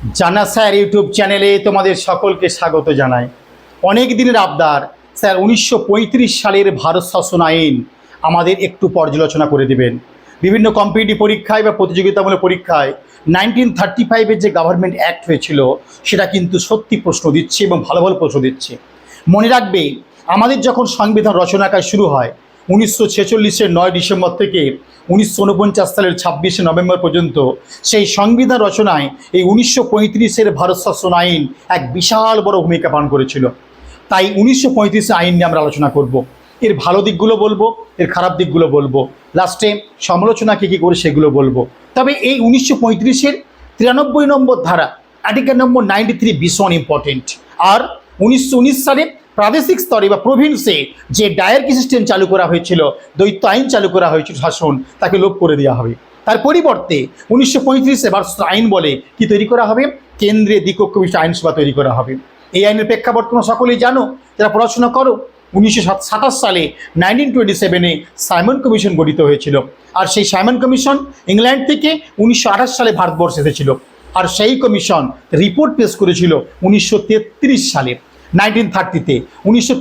জানা sir YouTube চ্যানেলে তোমাদের সকলকে স্বাগত জানাই। অনেক দিনের আবদার, স্যার উনিশশো পঁয়ত্রিশ সালের ভারত শাসন আইন আমাদের একটু পর্যালোচনা করে দিবেন। বিভিন্ন কম্পিটিটিভ পরীক্ষায় বা প্রতিযোগিতামূলক পরীক্ষায় নাইনটিন থার্টি ফাইভের যে গভর্নমেন্ট অ্যাক্ট হয়েছিল, সেটা কিন্তু সত্যি প্রশ্ন দিচ্ছে এবং ভালো ভালো প্রশ্ন দিচ্ছে। মনে রাখবে, আমাদের যখন সংবিধান রচনা কাজ শুরু হয় উনিশশো ছেচল্লিশের নয় ডিসেম্বর থেকে উনিশশো উনপঞ্চাশ সালের ছাব্বিশে নভেম্বর পর্যন্ত সেই সংবিধান রচনায় এই উনিশশো পঁয়ত্রিশের ভারত শাসন আইন এক বিশাল বড় ভূমিকা পালন করেছিল। তাই উনিশশো আইন নিয়ে আমরা আলোচনা করব। এর ভালো দিকগুলো বলব, এর খারাপ দিকগুলো বলব। লাস্টে সমালোচনা কী কী করে সেগুলো বলব। তবে এই উনিশশো পঁয়ত্রিশের তিরানব্বই নম্বর ধারা আর্টিকেল নম্বর নাইনটি থ্রি ভীষণ ইম্পর্টেন্ট আর উনিশশো উনিশ সালে প্রাদেশিক স্তরে বা প্রভিন্সে যে ডায়ার্কি সিস্টেম চালু করা হয়েছিল দৈত্য আইন চালু করা হয়েছিল, শাসন, তাকে লোপ করে দেওয়া হবে। তার পরিবর্তে উনিশশো পঁয়ত্রিশে ভারত আইন বলে কি তৈরি করা হবে? কেন্দ্রে দ্বিকক্ষ বিশিষ্ট আইনসভা তৈরি করা হবে। এই আইনের প্রেক্ষাপট তোমরা সকলেই জানো, যারা পড়াশোনা করো, উনিশশো সাতাশ সালে নাইনটিন টোয়েন্টি সেভেনে সাইমন কমিশন গঠিত হয়েছিল। আর সেই সাইমন কমিশন ইংল্যান্ড থেকে উনিশশো আঠাশ সালে ভারতবর্ষে এসেছিল। আর সেই কমিশন রিপোর্ট পেশ করেছিল উনিশশো তেত্রিশ সালে। নাইনটিন থার্টিতে। উনিশশো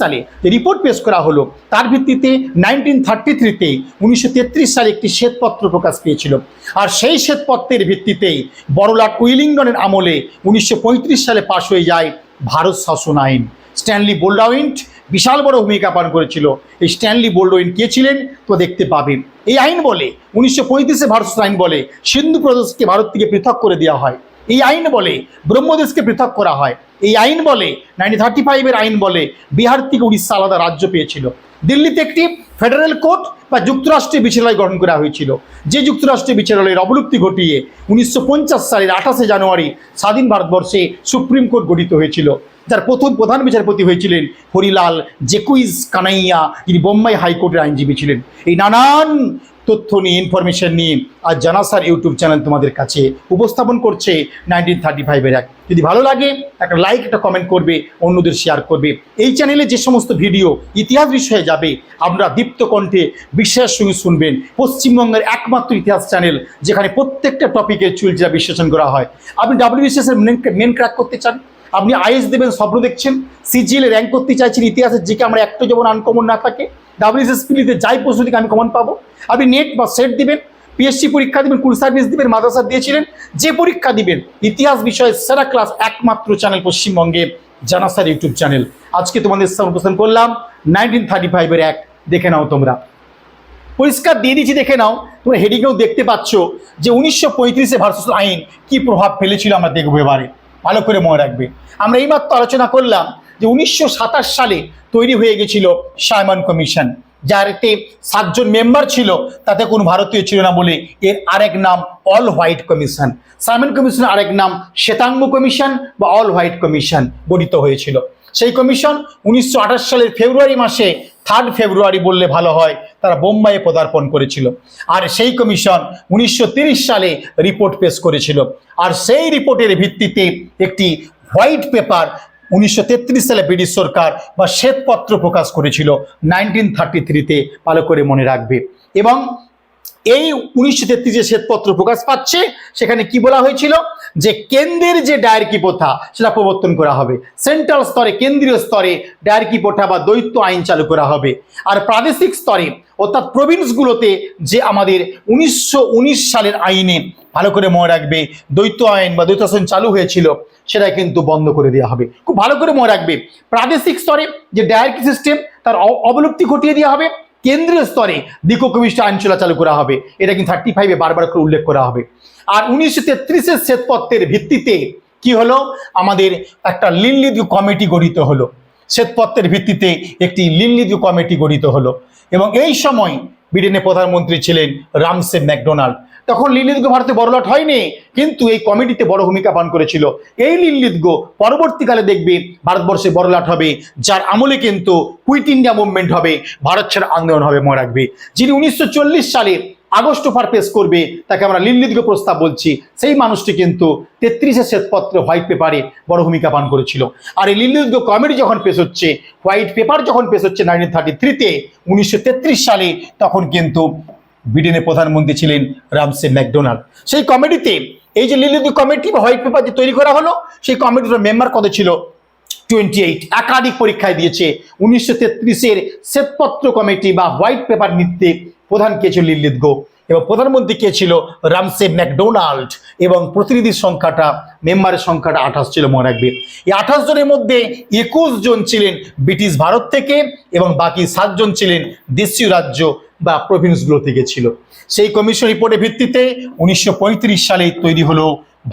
সালে যে রিপোর্ট পেশ করা হলো, তার ভিত্তিতে নাইনটিন থার্টি থ্রিতে উনিশশো তেত্রিশ সালে একটি শ্বেতপত্র প্রকাশ পেয়েছিল। আর সেই শ্বেতপত্রের ভিত্তিতেই বড়লাট উইলিংটনের আমলে উনিশশো পঁয়ত্রিশ সালে পাশ হয়ে যায় ভারত শাসন আইন। স্ট্যানলি বোল্ডাউইন্ট বিশাল বড় ভূমিকা পালন করেছিল। এই স্ট্যানলি বোল্ডউইন কে ছিলেন, তো দেখতে পাবে। এই আইন বলে, উনিশশো পঁয়ত্রিশে ভারত আইন বলে, সিন্ধু প্রদেশকে ভারত থেকে পৃথক করে দেওয়া হয়। এই আইন বলে ব্রহ্মদেশকে পৃথক করা হয়। এই আইন বলে নাইনটিন থার্টি ফাইভের আইন বলে বিহার থেকে উড়িষ্যা আলাদা রাজ্য পেয়েছিল। দিল্লিতে একটি ফেডারেল কোর্ট বা যুক্তরাষ্ট্রের বিচারালয় গঠন করা হয়েছিল। যে যুক্তরাষ্ট্রের বিচারালয়ের অবলুপ্তি ঘটিয়ে উনিশশো পঞ্চাশ সালের আঠাশে জানুয়ারি স্বাধীন ভারতবর্ষে সুপ্রিম কোর্ট গঠিত হয়েছিল। যার প্রথম প্রধান বিচারপতি হয়েছিলেন হরিলাল জেকুইজ কানাইয়া, যিনি বোম্বাই হাইকোর্টের আইনজীবী ছিলেন। এই নানান তথ্য নিয়ে ইনফরমেশন নিয়ে আজ জানাসার ইউটিউব চ্যানেল তোমাদের কাছে উপস্থাপন করছে নাইনটিন থার্টি ফাইভের এক। যদি ভালো লাগে, একটা লাইক একটা কমেন্ট করবে, অন্যদের শেয়ার করবে। এই চ্যানেলে যে সমস্ত ভিডিও ইতিহাস বিষয়ে যাবে আপনারা দীপ্ত কণ্ঠে বিশ্বাসের সঙ্গে শুনবেন পশ্চিমবঙ্গের একমাত্র ইতিহাস চ্যানেল যেখানে প্রত্যেকটা টপিকের চুলচিরা বিশ্লেষণ করা হয়। আপনি ডাব্লিউবিসিএসের মেন ক্র্যাক করতে চান? আপনি আইএস দেবেন স্বপ্ন দেখছেন, সিজিএল র্যাঙ্ক করতে চাইছেন, ইতিহাসের যে আমরা একটা যেমন আনকমন না থাকে ডাব্লিউএসএসপিলিতে যাই প্রশ্ন থেকে আমি কমন পাবো। আপনি নেট বা সেট দিবেন পিএসসি পরীক্ষা দিবেন কুল সার্ভিস দিবেন, মাদ্রাসা দিয়েছিলেন, যে পরীক্ষা দিবেন, ইতিহাস বিষয়ে সেরা ক্লাস একমাত্র চ্যানেল পশ্চিমবঙ্গে জানাসার ইউটিউব চ্যানেল আজকে তোমাদের সামনে উপস্থাপন করলাম নাইনটিন থার্টি ফাইভের এক, দেখে নাও তোমরা। পরিষ্কার দিয়ে দিচ্ছি, দেখে নাও, তোমরা হেডিংয়েও দেখতে পাচ্ছ যে উনিশশো পঁয়ত্রিশে ভারত আইন কি প্রভাব ফেলেছিল আমরা দেখব এবারে। ভালো করে মনে রাখবে। আমরা এইমাত্র আলোচনা করলাম যে উনিশশো সাতাশ সালে তৈরি হয়ে গেছিল সাইমন কমিশন যারতে সাতজন মেম্বার ছিল, তাতে কোনো ভারতীয় ছিল না বলে এর আরেক নাম অল হোয়াইট কমিশন। সাইমন কমিশনের আরেক নাম শ্বেতাঙ্গ কমিশন বা অল হোয়াইট কমিশন গঠিত হয়েছিল। সেই কমিশন উনিশশো আঠাশ সালের ফেব্রুয়ারি মাসে থার্ড ফেব্রুয়ারি বললে ভালো হয় তারা বোম্বাইয়ে পদার্পণ করেছিল। আর সেই কমিশন উনিশশো সালে রিপোর্ট পেশ করেছিল। আর সেই রিপোর্টের ভিত্তিতে একটি হোয়াইট পেপার উনিশশো তেত্রিশ সালে ব্রিটিশ সরকার বা শ্বেতপত্র প্রকাশ করেছিল, নাইনটিন থার্টি থ্রিতে, ভালো করে মনে রাখবে। এবং এই উনিশশো তেত্রিশে শ্বেতপত্র প্রকাশ পাচ্ছে, সেখানে কি বলা হয়েছিল? যে কেন্দ্রের যে ডায়েরকি প্রথা, সেটা প্রবর্তন করা হবে। সেন্ট্রাল স্তরে, কেন্দ্রীয় স্তরে ডায়েরকি প্রথা বা দ্বৈত আইন চালু করা হবে। আর প্রাদেশিক স্তরে অর্থাৎ প্রভিন্সগুলোতে যে আমাদের উনিশশো উনিশ সালের আইনে ভালো করে মনে রাখবে দ্বৈত আইন বা দ্বৈত আইন চালু হয়েছিল, সেটা কিন্তু বন্ধ করে দেওয়া হবে। খুব ভালো করে মনে রাখবে, প্রাদেশিক স্তরে যে ডায়ার্কি সিস্টেম, তার অবলুপ্তি ঘটিয়ে দেওয়া হবে, কেন্দ্রীয় স্তরে দ্বিকক্ষবিষ্ট আইন চলা চালু করা হবে, এটা কিন্তু থার্টি ফাইভে বারবার করে উল্লেখ করা হবে। আর উনিশশো তেত্রিশের শ্বেতপত্রের ভিত্তিতে কি হলো? আমাদের একটা লিনলিদ কমিটি গঠিত হলো। শ্বেতপত্রের ভিত্তিতে একটি লিনলিদ কমিটি গঠিত হলো। এবং এই সময় ব্রিটেনের প্রধানমন্ত্রী ছিলেন রামসে ম্যাকডোনাল্ড। তখন লিনলিদগো ভারতে বড়লাট হয়নি, কিন্তু এই কমিটিতে বড় ভূমিকা পান করেছিল। এই লিনলিদগো পরবর্তীকালে দেখবে ভারতবর্ষে বড়লাট হবে, যার আমলে কিন্তু কুইট ইন্ডিয়া মুভমেন্ট হবে, ভারত ছাড়া আন্দোলন হবে মনে রাখবে। যিনি উনিশশো চল্লিশ সালে আগস্ট অফার পেশ করবে, তাকে আমরা লিনলিদগ প্রস্তাব বলছি। সেই মানুষটি কিন্তু তেত্রিশে শ্বেতপত্র হোয়াইট পেপারে বড় ভূমিকা পালন করেছিল। আর এই লিনলিদগ কমিটি যখন পেশ হচ্ছে হোয়াইট পেপার যখন পেশ হচ্ছে নাইনটিন থার্টি থ্রিতে উনিশশো তেত্রিশ সালে, তখন কিন্তু ব্রিটেনের প্রধানমন্ত্রী ছিলেন রামসে ম্যাকডোনাল্ড। সেই কমিটিতে এই যে লিলিদি কমিটি বা হোয়াইট পেপার যে তৈরি করা হলো, সেই কমিটির মেম্বার কত ছিল? টোয়েন্টি এইট একাধিক পরীক্ষায় দিয়েছে। উনিশশো তেত্রিশের শ্বেতপত্র কমিটি বা হোয়াইট পেপার নৃত্যে প্রধান কে ছিল লিলিত গো? এবং প্রধানমন্ত্রী কে ছিল রামসে ম্যাকডোনাল্ড? এবং প্রতিনিধির সংখ্যাটা, মেম্বারের সংখ্যাটা আঠাশ ছিল মনে রাখবে। এই আঠাশ জনের মধ্যে একুশ জন ছিলেন ব্রিটিশ ভারত থেকে এবং বাকি সাতজন ছিলেন দেশীয় রাজ্য বা প্রভিন্সগুলো থেকে ছিল। সেই কমিশন রিপোর্টের ভিত্তিতে উনিশশো পঁয়ত্রিশ সালে তৈরি হলো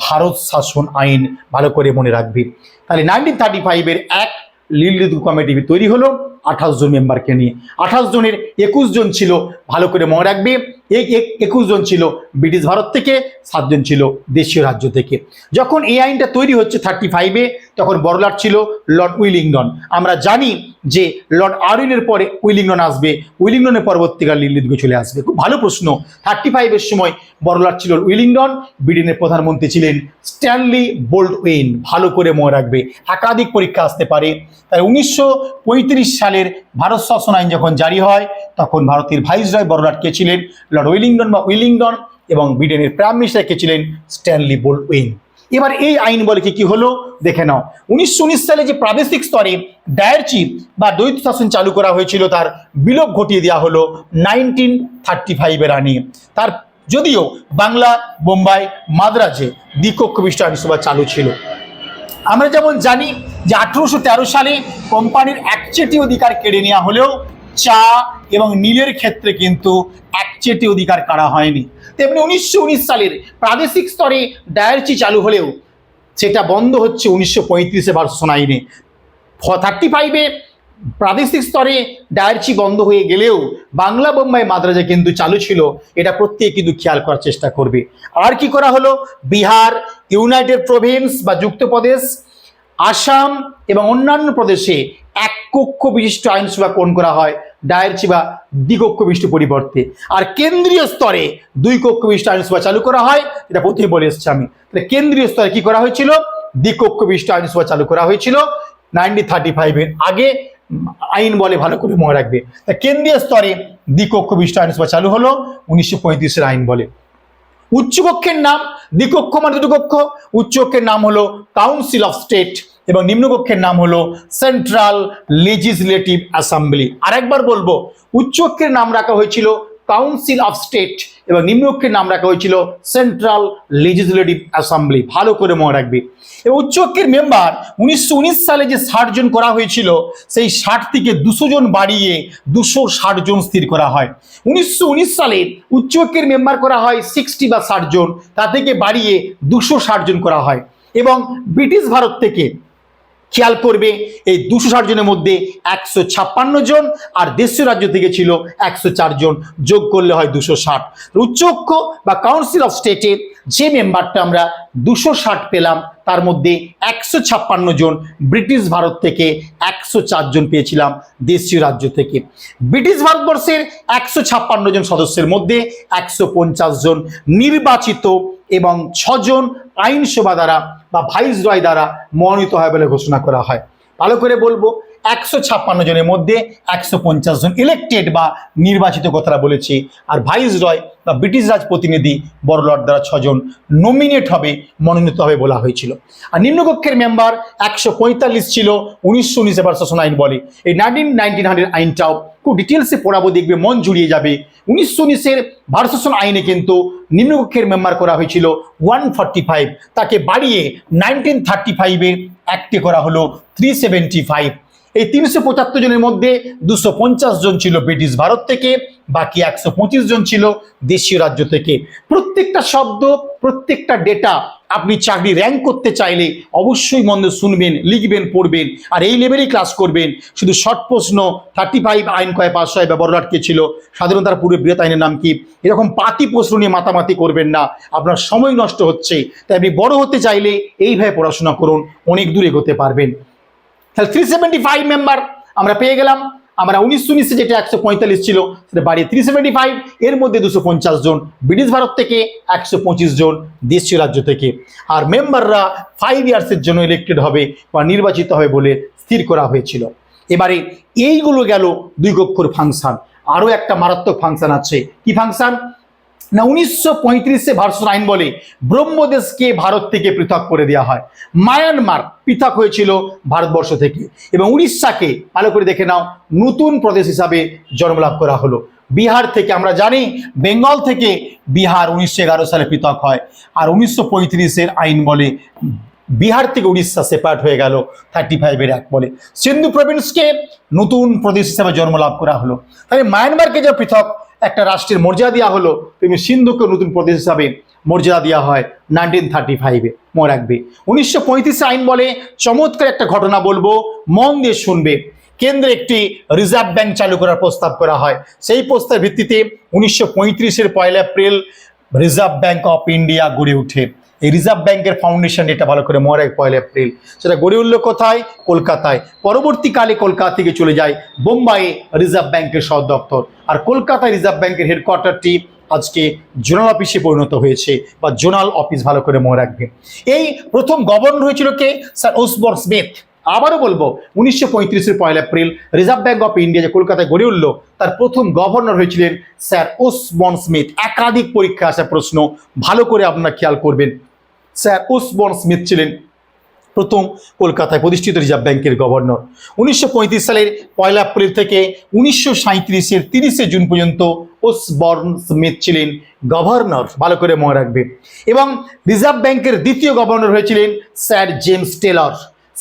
ভারত শাসন আইন, ভালো করে মনে রাখবে। তাহলে নাইনটিন থার্টি ফাইভের এক লিলিত কমিটি তৈরি হলো। আঠাশ জন মেম্বারকে নিয়ে। আঠাশ জনের একুশ জন ছিল, ভালো করে মনে রাখবে এই এক- একুশ জন ছিল ব্রিটিশ ভারত থেকে সাতজন ছিল দেশীয় রাজ্য থেকে। যখন এই আইনটা তৈরি হচ্ছে থার্টি ফাইভে তখন বড়লাট ছিল লর্ড উইলিংডন। আমরা জানি যে লর্ড আরউইনের পরে উইলিংডন আসবে, উইলিংডনের পরবর্তীকাল লিলিতগো চলে আসবে। খুব ভালো প্রশ্ন। থার্টি ফাইভের সময় বড়লাট ছিল উইলিংডন, ব্রিটেনের প্রধানমন্ত্রী ছিলেন স্ট্যানলি বোল্ড উইন ভালো করে মনে রাখবে, একাধিক পরীক্ষা আসতে পারে। তাই উনিশশো পঁয়ত্রিশ সালের ভারত শাসন আইন যখন জারি হয়, তখন ভারতের ভাইসরয় বড়লাট কে ছিলেন? লর্ড উইলিংডন বা উইলিংডন এবং ব্রিটেনের প্রাইম মিনিস্টার কে ছিলেন? স্ট্যানলি বোল্ড উইন এবার এই আইন বলে কি কি হলো? দেখে নাও। উনিশশো উনিশ সালে যে প্রাদেশিক স্তরে ডায়ার চিফ বা দ্বৈত শাসন চালু করা হয়েছিল, তার বিলোপ ঘটিয়ে দেওয়া হলো নাইনটিন থার্টি ফাইভের আইনে তার যদিও বাংলা, বোম্বাই, মাদ্রাজে দ্বিকক্ষ বিশিষ্ট আইনসভা চালু ছিল। আমরা যেমন জানি যে আঠেরোশো তেরো সালে কোম্পানির একচেটি অধিকার কেড়ে নেওয়া হলেও চা এবং নীলের ক্ষেত্রে কিন্তু একচেটি অধিকার কারা হয়নি। তেমনি উনিশশো উনিশ সালের প্রাদেশিক স্তরে ডায়ারচি চালু হলেও সেটা বন্ধ হচ্ছে উনিশশো পঁয়ত্রিশে ভার্সন আইনে থার্টি ফাইভে প্রাদেশিক স্তরে ডায়ারচি বন্ধ হয়ে গেলেও বাংলা বোম্বাই মাদ্রাজে কিন্তু চালু ছিল, এটা প্রত্যেকে কিন্তু খেয়াল করার চেষ্টা করবে। আর কি করা হলো? বিহার ইউনাইটেড প্রভিন্স বা যুক্তপ্রদেশ, আসাম এবং অন্যান্য প্রদেশে এক কক্ষ বিশিষ্ট আইনসভা কোন করা হয় ডায়ারচি বা দ্বিকক্ষ বিশিষ্ট পরিবর্তে। আর কেন্দ্রীয় স্তরে দুই কক্ষ বিশিষ্ট আইনসভা চালু করা হয়, এটা প্রথমে বলে এসেছি আমি। তাহলে কেন্দ্রীয় স্তরে কি করা হয়েছিল? দ্বিকক্ষ বিশিষ্ট আইনসভা চালু করা হয়েছিল। নাইনটিন থার্টি ফাইভের আগে আইন বলে ভালো করে মনে রাখবে। তা কেন্দ্রীয় স্তরে দ্বিকক্ষ বিশিষ্ট আইনসভা চালু হলো, উনিশশো পঁয়ত্রিশের আইন বলে। উচ্চকক্ষের নাম দ্বিকক্ষ মানে দুটো কক্ষ। উচ্চকক্ষের নাম হলো কাউন্সিল অফ স্টেট এবং নিম্নকক্ষের নাম হলো সেন্ট্রাল লেজিসলেটিভ অ্যাসেম্বলি আরেকবার বলব, উচ্চকক্ষের নাম রাখা হয়েছিল কাউন্সিল অফ স্টেট এবং নিম্নকক্ষের নাম রাখা হয়েছিল সেন্ট্রাল লেজিসলেটিভ অ্যাসেম্বলি ভালো করে মনে রাখবে। এবং উচ্চকক্ষের মেম্বার উনিশশো উনিশ সালে যে ষাট জন করা হয়েছিল, সেই ষাট থেকে দুশো জন বাড়িয়ে দুশো ষাট জন স্থির করা হয়। উনিশশো উনিশ সালে উচ্চকক্ষের মেম্বার করা হয় সিক্সটি বা ষাট জন, তা থেকে বাড়িয়ে দুশো ষাট জন করা হয়। এবং ব্রিটিশ ভারত থেকে খেয়াল করবে, এই দুশো ষাট জনের মধ্যে একশো ছাপ্পান্ন জন আর দেশীয় রাজ্য থেকে ছিল একশো চার জন। যোগ করলে হয় দুশো ষাট। উচ্চক্ষ বা কাউন্সিল অফ স্টেটে যে মেম্বারটা আমরা দুশো ষাট পেলাম, তার মধ্যে একশো ছাপ্পান্ন জন ব্রিটিশ ভারত থেকে একশো জন পেয়েছিলাম দেশীয় রাজ্য থেকে। ব্রিটিশ ভারতবর্ষের একশো ছাপ্পান্ন জন সদস্যের মধ্যে একশো পঞ্চাশ জন নির্বাচিত এবং ছজন আইনসভা দ্বারা বা ভাইস রয় দ্বারা মনোনীত হয় বলে ঘোষণা করা হয়। ভালো করে বলব, একশো ছাপ্পান্ন জনের মধ্যে একশো পঞ্চাশ জন ইলেকটেড বা নির্বাচিত কথাটা বলেছি, আর ভাইস রয় বা ব্রিটিশ রাজ প্রতিনিধি বড়লট দ্বারা ছজন নমিনেট হবে, মনোনীত হবে বলা হয়েছিল। আর নিম্নকক্ষের মেম্বার একশো পঁয়তাল্লিশ ছিল, উনিশশো উনিশ এবার আইন বলে। এই নাইনটিন নাইনটিন হান্ড্রেড আইনটাও খুব ডিটেলসে পড়াবো, দেখবে মন জুড়িয়ে যাবে। উনিশশো উনিশের ভারত আইনে কিন্তু নিম্নকক্ষের মেম্বার করা হয়েছিল ওয়ান ফর্টি ফাইভ তাকে বাড়িয়ে নাইনটিন থার্টি ফাইভের অ্যাক্টে করা হলো। থ্রি সেভেন্টি ফাইভ এই তিনশো পঁচাত্তর জনের মধ্যে দুশো পঞ্চাশ জন ছিল ব্রিটিশ ভারত থেকে, বাকি একশো পঁচিশ জন ছিল দেশীয় রাজ্য থেকে। প্রত্যেকটা শব্দ, প্রত্যেকটা ডেটা আপনি চাকরি র্যাঙ্ক করতে চাইলে অবশ্যই মন্দ শুনবেন, লিখবেন, পড়বেন। আর এই লেভেলেই ক্লাস করবেন। শুধু শর্ট প্রশ্ন থার্টি ফাইভ আইন কয় পাশ হয় বা বড়লাট কে ছিল। স্বাধীনতার পূর্বে বৃহৎ আইনের নাম কি? এরকম পাতি প্রশ্ন নিয়ে মাতামাতি করবেন না। আপনার সময় নষ্ট হচ্ছে। তাই আপনি বড় হতে চাইলে এইভাবে পড়াশোনা করুন, অনেক দূর এগোতে পারবেন। তাহলে থ্রি সেভেন্টি ফাইভ মেম্বার আমরা পেয়ে গেলাম। আমরা উনিশশো উনিশে যেটা একশো পঁয়তাল্লিশ ছিল, সেটা বাড়িয়ে থ্রি সেভেন্টি ফাইভ এর মধ্যে দুশো পঞ্চাশ জন, ব্রিটিশ ভারত থেকে একশো পঁচিশ জন, দেশীয় রাজ্য থেকে। আর মেম্বাররা ফাইভ ইয়ার্সের জন্য ইলেক্টেড হবে বা নির্বাচিত হবে বলে স্থির করা হয়েছিল। এবারে এইগুলো গেল দুই কক্ষর ফাংশন আরও একটা মারাত্মক ফাংশন আছে। কি ফাংশন না উনিশশো পঁয়ত্রিশে ভারত আইন বলে ব্রহ্মদেশকে ভারত থেকে পৃথক করে দেওয়া হয়। মায়ানমার পৃথক হয়েছিল ভারতবর্ষ থেকে এবং উড়িষ্যাকে ভালো করে দেখে নাও, নতুন প্রদেশ হিসাবে জন্মলাভ করা হলো। বিহার থেকে আমরা জানি, বেঙ্গল থেকে বিহার উনিশশো এগারো সালে পৃথক হয়। আর উনিশশো পঁয়ত্রিশের আইন বলে বিহার থেকে উড়িষ্যা সেপারেট হয়ে গেল থার্টি ফাইভের এক বলে। সিন্ধু প্রভিন্সকে নতুন প্রদেশ হিসাবে জন্মলাভ করা হলো। তাহলে মায়ানমারকে যে পৃথক একটা রাষ্ট্রের মর্যাদা দেওয়া হলো তেমনি সিন্ধুকে নতুন প্রদেশ হিসাবে মর্যাদা দেওয়া হয় নাইনটিন থার্টি ফাইভে মনে রাখবে। উনিশশো আইন বলে চমৎকার একটা ঘটনা বলব, মন দিয়ে শুনবে। কেন্দ্রে একটি রিজার্ভ ব্যাংক চালু করার প্রস্তাব করা হয়। সেই প্রস্তাবের ভিত্তিতে উনিশশো পঁয়ত্রিশের পয়লা April reserve bank of India গড়ে ওঠে। এই রিজার্ভ ব্যাংকের ফাউন্ডেশন এটা ভালো করে মরে পয়লা এপ্রিল। সেটা গড়ে উঠল কোথায়? কলকাতায়। পরবর্তীকালে কলকাতা থেকে চলে যায় বোম্বাইয়ে রিজার্ভ ব্যাংকের সদর দপ্তর। আর কলকাতায় রিজার্ভ ব্যাংকের হেডকোয়ার্টারটি আজকে জোনাল অফিসে পরিণত হয়েছে বা জোনাল অফিস ভালো করে মনে রাখবে। এই প্রথম গভর্নর হয়েছিল কে? Sir ওসবর Smith. আবারও বলব, উনিশশো পঁয়ত্রিশের পয়লা April reserve bank of India যে কলকাতায় গড়ে উঠল তার প্রথম গভর্নর হয়েছিলেন স্যার ওসবন স্মিথ। একাধিক পরীক্ষা আসা প্রশ্ন, ভালো করে আপনারা খেয়াল করবেন। স্যার ওসবন স্মিথ ছিলেন প্রথম কলকাতায় প্রতিষ্ঠিত রিজার্ভ ব্যাংকের গভর্নর। উনিশশো পঁয়ত্রিশ সালের পয়লা এপ্রিল থেকে উনিশশো সাঁত্রিশের তিরিশে জুন পর্যন্ত ওসবর্ন স্মিথ ছিলেন গভর্নর, ভালো করে মনে রাখবে। এবং রিজার্ভ ব্যাংকের দ্বিতীয় গভর্নর হয়েছিলেন sir James Taylor.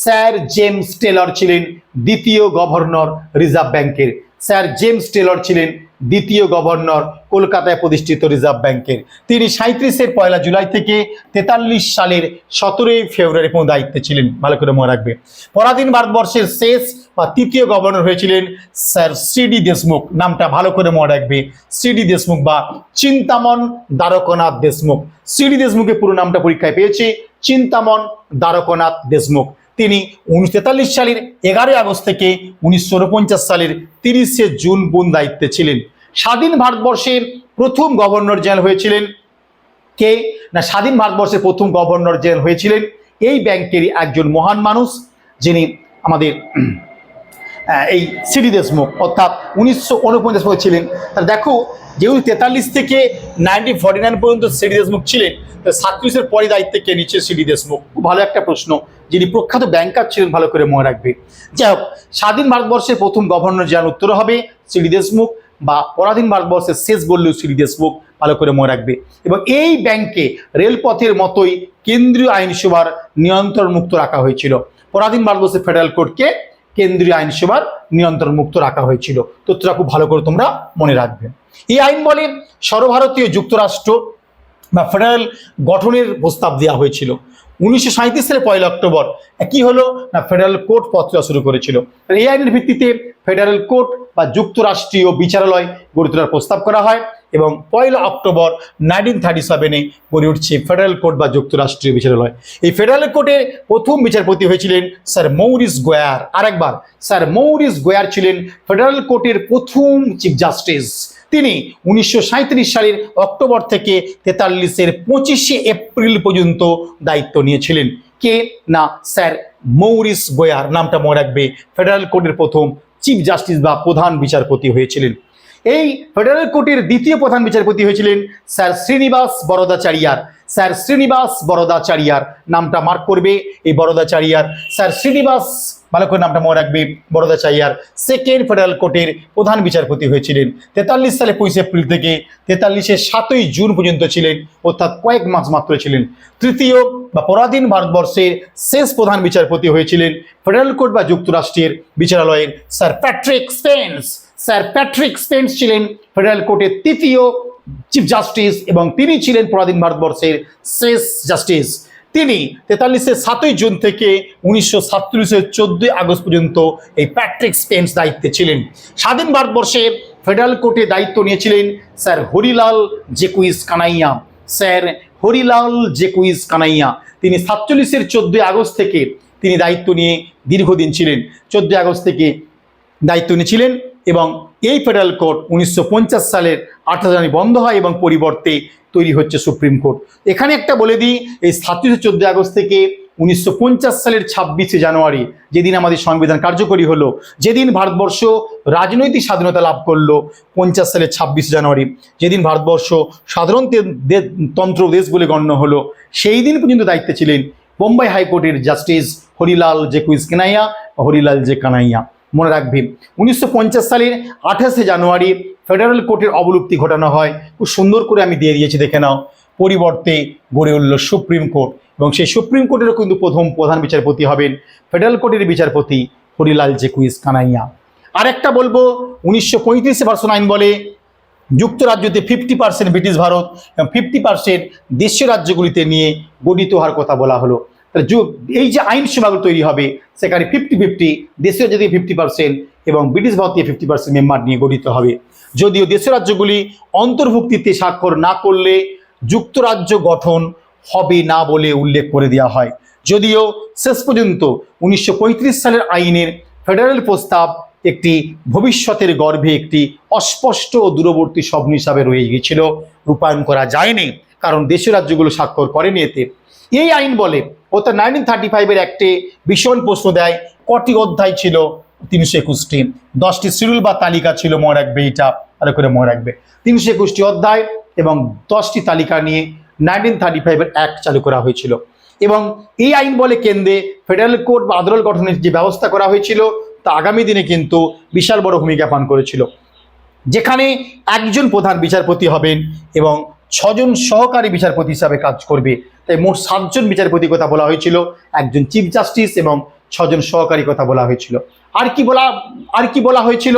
Sir James Taylor ছিলেন দ্বিতীয় গভর্নর রিজার্ভ ব্যাংকের। স্যার জেমস টেলর ছিলেন দ্বিতীয় গভর্নর কলকাতায় প্রতিষ্ঠিত রিজার্ভ ব্যাংকের। তিনি সাঁত্রিশের পয়লা জুলাই থেকে তেতাল্লিশ সালের সতেরোই ফেব্রুয়ারি পর্যন্ত দায়িত্বে ছিলেন। ভালো করে মনে রাখবে। পরাধীন ভারতবর্ষের শেষ বা তৃতীয় গভর্নর হয়েছিলেন স্যার সিডি দেশমুখ। নামটা ভালো করে মনে রাখবে। সিডি দেশমুখ বা চিন্তামন দ্বারকনাথ দেশমুখ। সিডি দেশমুখের পুরো নামটা পরীক্ষায় পেয়েছে। চিন্তামন দ্বারকনাথ দেশমুখ। তিনি উনিশ সালের এগারোই আগস্ট থেকে উনিশশো উনপঞ্চাশ সালের তিরিশে জুন বুন দায়িত্বে ছিলেন। স্বাধীন ভারতবর্ষের প্রথম গভর্নর জেনারেল হয়েছিলেন কে? না, স্বাধীন ভারতবর্ষের প্রথম গভর্নর জেনারেল হয়েছিলেন এই ব্যাংকেরই একজন মহান মানুষ যিনি আমাদের এই সিডি দেশমুখ, অর্থাৎ উনিশশো উনপঞ্চাশ পর্যন্ত ছিলেন। তাহলে দেখো, যেহেতু তেতাল্লিশ থেকে নাইনটিন ফর্টি নাইন পর্যন্ত সিডি দেশমুখ ছিলেন, তো সাতত্রিশের পরে দায়িত্বে কে নিচ্ছে সিডি দেশমুখ? খুব ভালো একটা প্রশ্ন, যিনি প্রখ্যাত ব্যাংকার ছিলেন, ভালো করে মনে রাখবে। যাই হোক, স্বাধীন ভারতবর্ষের প্রথম গভর্নর যার উত্তর হবে সিডি দেশমুখ, বা পরাধীন ভারতবর্ষের শেষ বললেও সিডি দেশমুখ, ভালো করে মনে রাখবে। এবং এই ব্যাংকে রেলপথের মতোই কেন্দ্রীয় আইনসভার নিয়ন্ত্রণ মুক্ত রাখা হয়েছিল। পরাধীন ভারতবর্ষের ফেডারেল কোর্টকে কেন্দ্রীয় আইনসভার নিয়ন্ত্রণ মুক্ত রাখা হয়েছিল। তথ্যটা খুব ভালো করে তোমরা মনে রাখবে। এই আইন বলে সর্বভারতীয় যুক্তরাষ্ট্র বা ফেডারেল গঠনের প্রস্তাব দেওয়া হয়েছিল। উনিশশো সাঁত্রিশ সালে পয়লা অক্টোবর কি হলো না ফেডারেল কোর্ট পত্র শুরু করেছিল। এই আইনের ভিত্তিতে ফেডারেল কোর্ট বা যুক্তরাষ্ট্রীয় বিচারালয় গড়ে তোলার প্রস্তাব করা হয়। এবং পয়লা অক্টোবর নাইনটিন থার্টি সেভেনে গড়ে উঠছে ফেডারেল কোর্ট বা যুক্তরাষ্ট্রীয় বিচারালয়। এই ফেডারেল কোর্টের প্রথম বিচারপতি হয়েছিলেন স্যার মৌরিস গোয়ার। আরেকবার, স্যার মৌরিস গোয়ার ছিলেন ফেডারেল কোর্টের প্রথম চিফ জাস্টিস তিনি উনিশশো সাঁইত্রিশ সালের অক্টোবর থেকে তেতাল্লিশের পঁচিশে এপ্রিল পর্যন্ত দায়িত্ব নিয়েছিলেন। কে? না, স্যার মৌরিস গোয়ার। নামটা মনে রাখবে ফেডারেল কোর্টের প্রথম চিফ জাস্টিস বা প্রধান বিচারপতি হয়েছিলেন। এই ফেডারেল কোর্টের দ্বিতীয় প্রধান বিচারপতি হয়েছিলেন স্যার শ্রীনিবাস বরদাচারিয়ার। স্যার শ্রীনিবাস বরদাচারিয়ার নামটা মার্ক করবে এই বরদাচারিয়ার। স্যার শ্রীনিবাস, ভালো করে নামটা মনে রাখবে, বরদাচারিয়ার। সেকেন্ড ফেডারেল কোর্টের প্রধান বিচারপতি হয়েছিলেন। তেতাল্লিশ সালে পঁচিশে এপ্রিল থেকে তেতাল্লিশের সাতই জুন পর্যন্ত ছিলেন, অর্থাৎ কয়েক মাস মাত্র ছিলেন। তৃতীয় বা পরাধীন ভারতবর্ষের শেষ প্রধান বিচারপতি হয়েছিলেন ফেডারেল কোর্ট বা যুক্তরাষ্ট্রের বিচারালয়ের sir Patrick Spens. Sir Patrick Spens ছিলেন ফেডারেল কোর্টের তৃতীয় চিফ জাস্টিস এবং তিনি ছিলেন পরাধীন ভারতবর্ষের শেষ জাস্টিস। তিনি তেতাল্লিশের সাতই জুন থেকে উনিশশো সাতচল্লিশের চোদ্দই আগস্ট পর্যন্ত এই প্যাট্রিক স্পেন্স দায়িত্বে ছিলেন। স্বাধীন ভারতবর্ষে ফেডারেল কোর্টে দায়িত্ব নিয়েছিলেন স্যার হরিলাল জেকুইস কানাইয়া। স্যার হরিলাল জেকুইস কানাইয়া। তিনি সাতচল্লিশের চোদ্দই আগস্ট থেকে তিনি দায়িত্ব নিয়ে দীর্ঘদিন ছিলেন। চোদ্দই আগস্ট থেকে দায়িত্ব নিয়েছিলেন। এবং এই ফেডারেল কোর্ট উনিশশো পঞ্চাশ সালের আঠারো জানুয়ারি বন্ধ হয় এবং পরিবর্তে তৈরি হচ্ছে সুপ্রিম কোর্ট। এখানে একটা বলে দিই, এই সাতত্রিশে চোদ্দই আগস্ট থেকে উনিশশো পঞ্চাশ সালের ছাব্বিশে জানুয়ারি যেদিন আমাদের সংবিধান কার্যকরী হলো, যেদিন ভারতবর্ষ রাজনৈতিক স্বাধীনতা লাভ করল, পঞ্চাশ সালের ছাব্বিশে জানুয়ারি, যেদিন ভারতবর্ষ সাধারণ তন্ত্র দেশ বলে গণ্য হলো, সেই দিন পর্যন্ত দায়িত্বে ছিলেন বোম্বাই হাইকোর্টের justice Harilal J Kania Harilal J Kania. মনে রাখবে। উনিশশো সালের আঠাশে জানুয়ারি ফেডারেল কোর্টের অবলুপ্তি ঘটানো হয়। খুব সুন্দর করে আমি দিয়ে দিয়েছি, দেখে নাও। পরিবর্তে গড়ে উঠল সুপ্রিম কোর্ট এবং সেই সুপ্রিম কোর্টেরও কিন্তু প্রথম প্রধান বিচারপতি হবেন ফেডারেল কোর্টের বিচারপতি হরিলাল জে কুইজ কানাইয়া। আরেকটা বলব, উনিশশো পঁয়ত্রিশে ভার্সন আইন বলে যুক্তরাজ্যতে ফিফটি পার্সেন্ট ব্রিটিশ ভারত এবং ফিফটি পার্সেন্ট দেশীয় রাজ্যগুলিতে নিয়ে গঠিত হওয়ার কথা বলা হলো। এই যে আইন সীমাগুলো তৈরি হবে, সেখানে ফিফটি ফিফটি দেশীয় থেকে ফিফটি পার্সেন্ট এবং ব্রিটিশ ভারত থেকে ফিফটি পার্সেন্ট মেম্বার নিয়ে গঠিত হবে। যদিও দেশীয় রাজ্যগুলি অন্তর্ভুক্তিতে স্বাক্ষর না করলে যুক্তরাজ্য গঠন হবে না বলে উল্লেখ করে দেওয়া হয়। যদিও শেষ পর্যন্ত উনিশশো পঁয়ত্রিশ সালের আইনের ফেডারেল প্রস্তাব একটি ভবিষ্যতের গর্ভে একটি অস্পষ্ট ও দূরবর্তী স্বপ্ন হিসাবে রয়ে গিয়েছিল। রূপায়ণ করা যায়নি, কারণ দেশীয় রাজ্যগুলো স্বাক্ষর করেনি এতে। এই আইন বলে অর্থাৎ নাইনটিন থার্টি ফাইভের একটি ভীষণ প্রশ্ন দেয়, কটি অধ্যায় ছিল? তিনশো একুশটি। দশটি শিডিউল বা তালিকা ছিল, মনে রাখবে এটা ভালো করে মনে রাখবে। তিনশো একুশটি অধ্যায় এবং দশটি তালিকা নিয়ে নাইনটিন থার্টি ফাইভের অ্যাক্ট চালু করা হয়েছিল। এবং এই আইন বলে কেন্দ্রে ফেডারেল কোর্ট বা আদালত গঠনের যে ব্যবস্থা করা হয়েছিল, তা আগামী দিনে কিন্তু বিশাল বড় ভূমিকা পান করেছিল। যেখানে একজন প্রধান বিচারপতি হবেন এবং ছজন সহকারী বিচারপতি হিসাবে কাজ করবে। তাই মোট সাতজন বিচারপতি কথা বলা হয়েছিল, একজন চিফ জাস্টিস এবং ছজন সহকারী কথা বলা হয়েছিল। আর কি বলা, আর কি বলা হয়েছিল?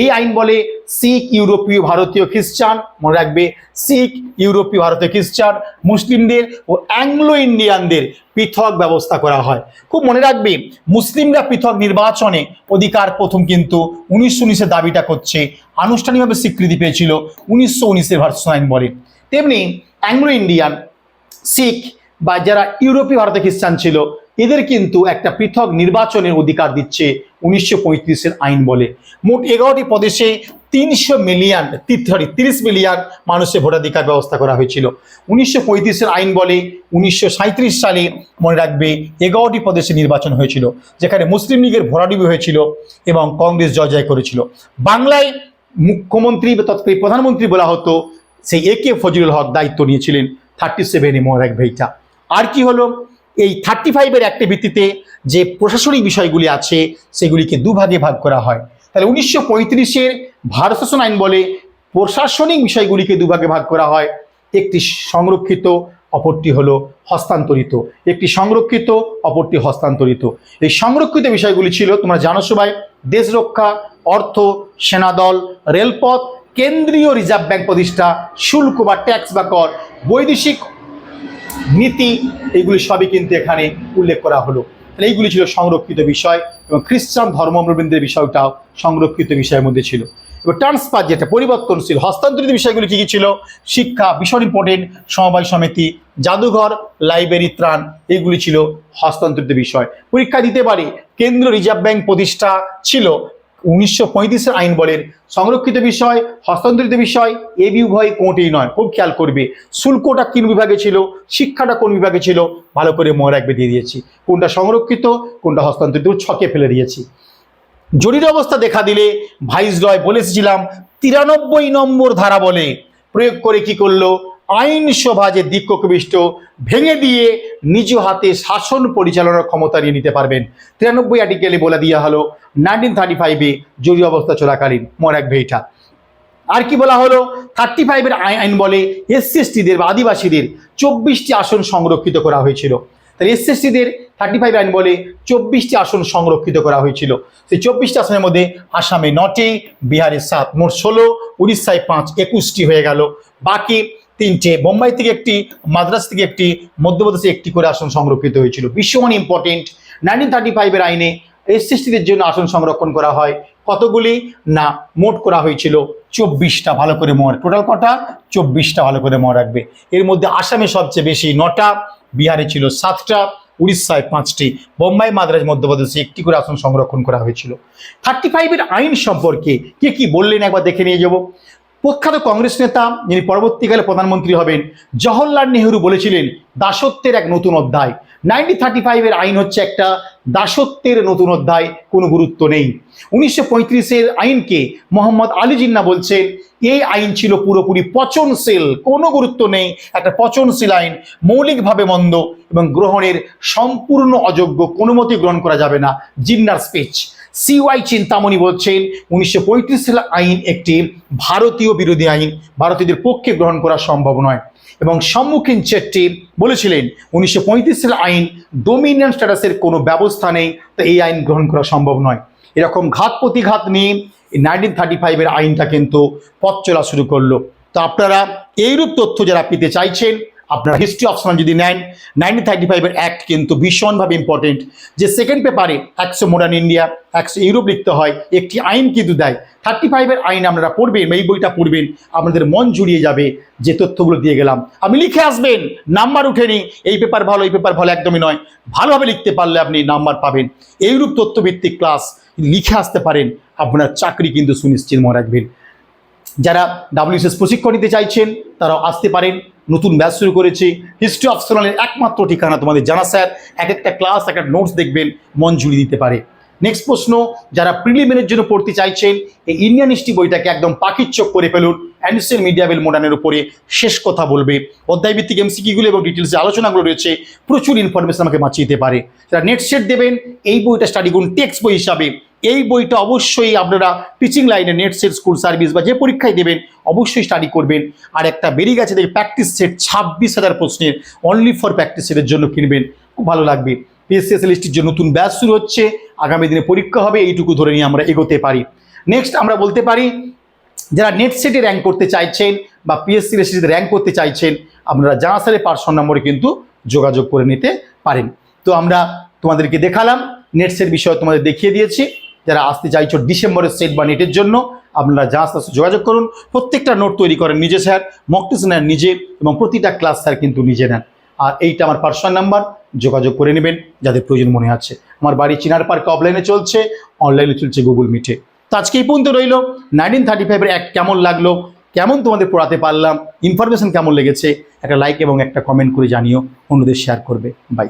এই আইন বলে শিখ ইউরোপীয় ভারতীয় খ্রিস্টান, মনে রাখবে, শিখ ইউরোপীয় ভারতীয় খ্রিস্টান, মুসলিমদের ও অ্যাংলো ইন্ডিয়ানদের পৃথক ব্যবস্থা করা হয়। খুব মনে রাখবে, মুসলিমরা পৃথক নির্বাচনে অধিকার প্রথম কিন্তু উনিশশো উনিশের দাবিটা করছে, আনুষ্ঠানিকভাবে স্বীকৃতি পেয়েছিল উনিশশো উনিশের ভার্সন আইন বলে। তেমনি অ্যাংলো ইন্ডিয়ান শিখ বা যারা ইউরোপীয় ভারতে খ্রিস্টান ছিল, এদের কিন্তু একটা পৃথক নির্বাচনের অধিকার দিচ্ছে উনিশশো পঁয়ত্রিশের আইন বলে। মোট এগারোটি প্রদেশে তিনশো মিলিয়ন সরি তিরিশ মিলিয়ন মানুষের ভোটাধিকার ব্যবস্থা করা হয়েছিল। উনিশশো পঁয়ত্রিশের আইন বলে উনিশশো সালে মনে রাখবে এগারোটি প্রদেশে নির্বাচন হয়েছিল, যেখানে মুসলিম লীগের ভোটাডুবি হয়েছিল এবং কংগ্রেস জয় করেছিল। বাংলায় মুখ্যমন্ত্রী বা তৎকালীন প্রধানমন্ত্রী বলা হতো, সেই এ কে ফজলুল হক দায়িত্ব নিয়েছিলেন। থার্টি সেভেন মনে এক এইটা আর কি হলো? এই থার্টি ফাইভের একটি ভিত্তিতে যে প্রশাসনিক বিষয়গুলি আছে, সেগুলিকে দুভাগে ভাগ করা হয়। তাহলে উনিশশো পঁয়ত্রিশের ভারত শাসন আইন বলে প্রশাসনিক বিষয়গুলিকে দুভাগে ভাগ করা হয়। একটি সংরক্ষিত, অপরটি হলো হস্তান্তরিত। একটি সংরক্ষিত, অপরটি হস্তান্তরিত। এই সংরক্ষিত বিষয়গুলি ছিল, তোমরা জানো সবাই, দেশ রক্ষা, অর্থ, সেনাদল, রেলপথ, কেন্দ্রীয় রিজার্ভ ব্যাংক প্রতিষ্ঠা, শুল্ক বা ট্যাক্স বা কর। বৈদেশিক নীতি, এইগুলি সবই কিন্তু এখানে উল্লেখ করা হলো। তাহলে এইগুলি ছিল সংরক্ষিত বিষয় এবং খ্রিস্টান ধর্মাবলম্বীদের বিষয়টাও সংরক্ষিত বিষয়ের মধ্যে ছিল। এবার ট্রান্সফার যেটা, পরিবর্তনশীল, হস্তান্তরিত বিষয়গুলি কী কী ছিল? শিক্ষা, ভীষণ ইম্পর্টেন্ট সমবায় সমিতি, জাদুঘর, লাইব্রেরি ত্রাণ এইগুলি ছিল হস্তান্তরিত বিষয়। পরীক্ষা দিতে পারে কেন্দ্র রিজার্ভ ব্যাংক প্রতিষ্ঠা ছিল উনিশশো পঁয়ত্রিশের আইন বলের সংরক্ষিত বিষয়, হস্তান্তরিত বিষয়, এ বি উভয় কোনটি নয়। খুব খেয়াল করবে, শুল্কটা কোন বিভাগে ছিল, শিক্ষাটা কোন বিভাগে ছিল, ভালো করে মনে রাখবে, দিয়ে দিয়েছি। কোনটা সংরক্ষিত, কোনটা হস্তান্তরিত, ছকে ফেলে দিয়েছি। জরুরি অবস্থা দেখা দিলে ভাইস রয় বলে এসেছিলাম, তিরানব্বই নম্বর ধারা বলে, প্রয়োগ করে কি করল? আইনসভা যে দিক্যকবিষ্ট ভেঙে দিয়ে নিজ হাতে শাসন পরিচালনার ক্ষমতা নিয়ে নিতে পারবেন। তিরানব্বই আর্টিকেলে বলে দেওয়া হলো নাইনটিন থার্টি ফাইভে জরুরি অবস্থা চলাকালীন, মনে রাখবে এটা। আর কি বলা হলো থার্টি ফাইভের আইন বলে এসসি এসটিদের বা আদিবাসীদের চব্বিশটি আসন সংরক্ষিত করা হয়েছিল। তাহলে এসসি এসটিদের থার্টি ফাইভ আইন বলে চব্বিশটি আসন সংরক্ষিত করা হয়েছিল। সেই চব্বিশটি আসনের মধ্যে আসামে নটি, বিহারে সাত, মোট ষোলো, উড়িষ্যায় পাঁচ, একুশটি হয়ে গেল। বাকি তিনটে বোম্বাই থেকে একটি, মাদ্রাস থেকে একটি, মধ্যপ্রদেশে একটি করে আসন সংরক্ষিত হয়েছিল। ভীষণ ইম্পর্টেন্ট নাইনটিন থার্টি ফাইভের আইনে এসসিস্টিদের জন্য আসন সংরক্ষণ করা হয়। কতগুলি? না, মোট করা হয়েছিল চব্বিশটা। ভালো করে মনে টোটাল কটা? চব্বিশটা ভালো করে মনে রাখবে। এর মধ্যে আসামে সবচেয়ে বেশি নটা, বিহারে ছিল সাতটা, উড়িষ্যায় পাঁচটি, বোম্বাই, মাদ্রাজ, মধ্যপ্রদেশে একটি করে আসন সংরক্ষণ করা হয়েছিল। থার্টি ফাইভের আইন সম্পর্কে কে কি বললেন? একবার দেখে নিয়ে যাব। প্রখ্যাত কংগ্রেস নেতা, যিনি পরবর্তীকালে প্রধানমন্ত্রী হবেন, জওহরলাল নেহরু বলেছিলেন, দাসত্বের এক নতুন অধ্যায়। নাইনটিন থার্টি ফাইভের আইন হচ্ছে একটা দাসত্বের নতুন অধ্যায়, কোনো গুরুত্ব নেই। উনিশশো পঁয়ত্রিশের আইনকে মোহাম্মদ আলী জিন্না বলছেন, এই আইন ছিল পুরোপুরি পচনশীল, কোনো গুরুত্ব নেই, একটা পচনশীল আইন, মৌলিকভাবে মন্দ এবং গ্রহণের সম্পূর্ণ অযোগ্য কোনো গ্রহণ করা যাবে না, জিন্নার স্পিচ সিওয়াই চিন্তামণি বলছেন, উনিশশো পঁয়ত্রিশ সালের আইন একটি ভারতীয় বিরোধী আইন, ভারতীয়দের পক্ষে গ্রহণ করা সম্ভব নয়। এবং সম্মুখীন চেট্টি বলেছিলেন, উনিশশো পঁয়ত্রিশ সালের আইন ডোমিনিয়ন স্ট্যাটাসের কোনো ব্যবস্থা নেই, তো এই আইন গ্রহণ করা সম্ভব নয়। এরকম ঘাত প্রতিঘাত নিয়ে নাইনটিন থার্টি ফাইভের আইনটা কিন্তু পথ চলা শুরু করল। তো আপনারা এইরূপ তথ্য যারা পেতে চাইছেন আপনারা হিস্ট্রি অপশনাল যদি নেন নাইনটিন থার্টি ফাইভের অ্যাক্ট কিন্তু ভীষণভাবে ইম্পর্টেন্ট যে সেকেন্ড পেপারে একশো মডার্ন ইন্ডিয়া একশো ইউরোপ লিখতে হয়, একটি আইন কিন্তু দেয়। থার্টি ফাইভের আইন আপনারা পড়বেন, এই বইটা পড়বেন, আপনাদের মন জুড়িয়ে যাবে যে তথ্যগুলো দিয়ে গেলাম। আপনি লিখে আসবেন নাম্বার উঠেনি, এই পেপার ভালো, এই পেপার ভালো একদমই নয়। ভালোভাবে লিখতে পারলে আপনি নাম্বার পাবেন। এইরূপ তথ্যভিত্তিক ক্লাস লিখে আসতে পারেন, আপনার চাকরি কিন্তু সুনিশ্চিত মনে রাখবেন। যারা ডাব্লিউএসএস প্রশিক্ষণ নিতে চাইছেন, তারাও আসতে পারেন। নতুন ব্যাচ শুরু করেছি। হিস্ট্রি অপশনালের একমাত্র ঠিকানা তোমাদের জানা, স্যার। এক একটা ক্লাস এক একটা নোটস দেখবেন, মন দিতে পারে। নেক্সট প্রশ্ন, যারা প্রিলিমিনের জন্য পড়তে চাইছেন, এই ইন্ডিয়ান হিস্ট্রি বইটাকে একদম পাখির চোখ করে ফেলুন অ্যান্ডসেন মিডিয়াবেল মডার্নের উপরে শেষ কথা বলবে। অধ্যায়ভিত্তিক এমসিকিগুলো এবং ডিটেলসে আলোচনাগুলো রয়েছে, প্রচুর ইনফরমেশন আমাকে বাঁচিয়ে দিতে পারে। যারা নেট সেট দেবেন, এই বইটা স্টাডি করুন টেক্সট বই হিসাবে। এই বইটা অবশ্যই আপনারা টিচিং লাইনে নেট সেট স্কুল সার্ভিস বা যে পরীক্ষায় দেবেন, অবশ্যই স্টাডি করবেন। আর একটা বেরিয়ে গেছে দেখে প্র্যাকটিস সেট ছাব্বিশ হাজার প্রশ্নের অনলি ফর প্র্যাকটিস সেটের জন্য কিনবেন। খুব ভালো লাগবে। পিএসসিএসএলএসটির যে নতুন ব্যাচ শুরু হচ্ছে, আগামী দিনে পরীক্ষা হবে, এইটুকু ধরে নিয়ে আমরা এগোতে পারি। নেক্সট আমরা বলতে পারি, যারা নেট সেটে র্যাঙ্ক করতে চাইছেন বা পিএসসি রেসিতে র্যাঙ্ক করতে চাইছেন, আপনারা জানা সালে পার্সন নম্বরে কিন্তু যোগাযোগ করে নিতে পারেন। তো আমরা তোমাদেরকে দেখালাম নেট সেট বিষয়ে তোমাদের দেখিয়ে দিয়েছি। যারা আসতে চাইছো ডিসেম্বরের সেট বা নেটের জন্য, আপনারা যা আস্তে যোগাযোগ করুন। প্রত্যেকটা নোট তৈরি করেন নিজে, স্যার। মকটিস নেন নিজে এবং প্রতিটা ক্লাস স্যার কিন্তু নিজে নেন। আর এইটা আমার পার্সোনাল নাম্বার যোগাযোগ করে নেবেন যাদের প্রয়োজন মনে আছে আমার বাড়ি চিনার পার্কে অফলাইনে চলছে অনলাইনে চলছে গুগল মিটে তো আজকে এই পর্যন্ত রইল। নাইনটিন থার্টি ফাইভের অ্যাক্ট কেমন লাগল? কেমন তোমাদের পড়াতে পারলাম? ইনফরমেশন কেমন লেগেছে? একটা লাইক এবং একটা কমেন্ট করে জানিও। অন্যদের শেয়ার করবে। বাই